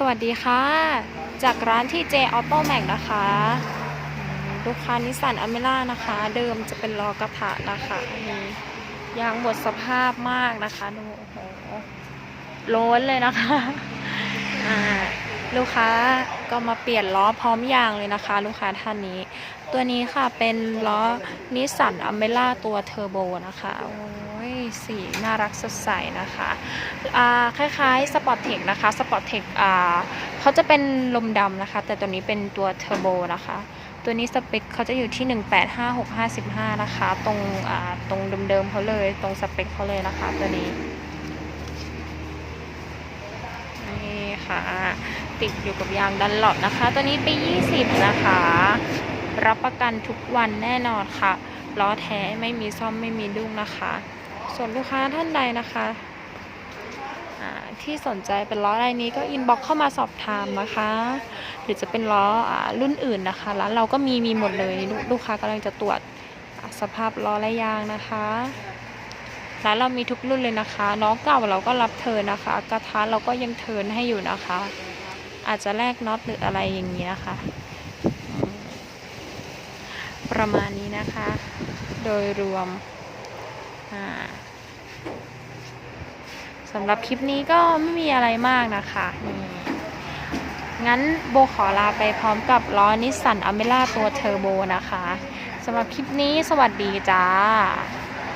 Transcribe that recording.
สวัสดีค่ะ จากร้านที่ J Auto Max นะคะ ลูกค้านิสสันอเมร่านะคะ เดิมจะเป็นล้อกระทะนะคะนี่ยางหมดสภาพมากนะคะ ดูโอ้โหล้นเลยนะคะ อ่า ลูกค้าก็มาเปลี่ยนล้อพร้อมยางเลยนะคะ ลูกค้าท่านนี้ ตัวนี้ค่ะเป็นล้อนิสสันอเมร่าตัวเทอร์โบนะคะโอ้ยสีน่ารักสดใสนะคะอ่าคล้ายๆสปอร์ตเทคนะคะสปอร์ตเทคอ่าเขาจะเป็นลมดำนะคะ แต่ตัวนี้เป็นตัวเทอร์โบนะคะ ตัวนี้สเปคเขาจะอยู่ที่ 185655 นะคะ ตรงอ่าตรงเดิมๆเขาเลย ตรงสเปคเขาเลยนะคะตัวนี้ คะ ติดอยู่กับยางดันหลอดนะคะ ตัวนี้ไป 20 นะคะ รับประกันทุกวันแน่นอนค่ะล้อแท้ไม่มีซ่อมไม่มีดุ้งนะคะ ส่วนลูกค้าท่านใดนะคะที่สนใจเป็นล้ออะไรนี้ก็อินบ็อกเข้ามาสอบถามนะคะ หรือจะเป็นล้ออรุ่นอื่นนะคะร้านเราก็มีมีหมดเลยลูกลูกค้ากำลังจะตรวจสภาพล้อและยางนะคะ ร้านเรามีทุกรุ่นเลยนะคะ น้องเก่าเราก็รับเทินนะคะ กระทะเราก็ยังเทินให้อยู่นะคะ อาจจะแลกน็อตหรืออะไรอย่างนี้นะคะ ประมาณนี้นะคะ โดยรวมสำหรับคลิปนี้ก็ไม่มีอะไรมากนะคะงั้นโบขอลาไปพร้อมกับล้อนิสสันอเมร่าตัวเทอร์โบนะคะสำหรับคลิปนี้สวัสดีจ้า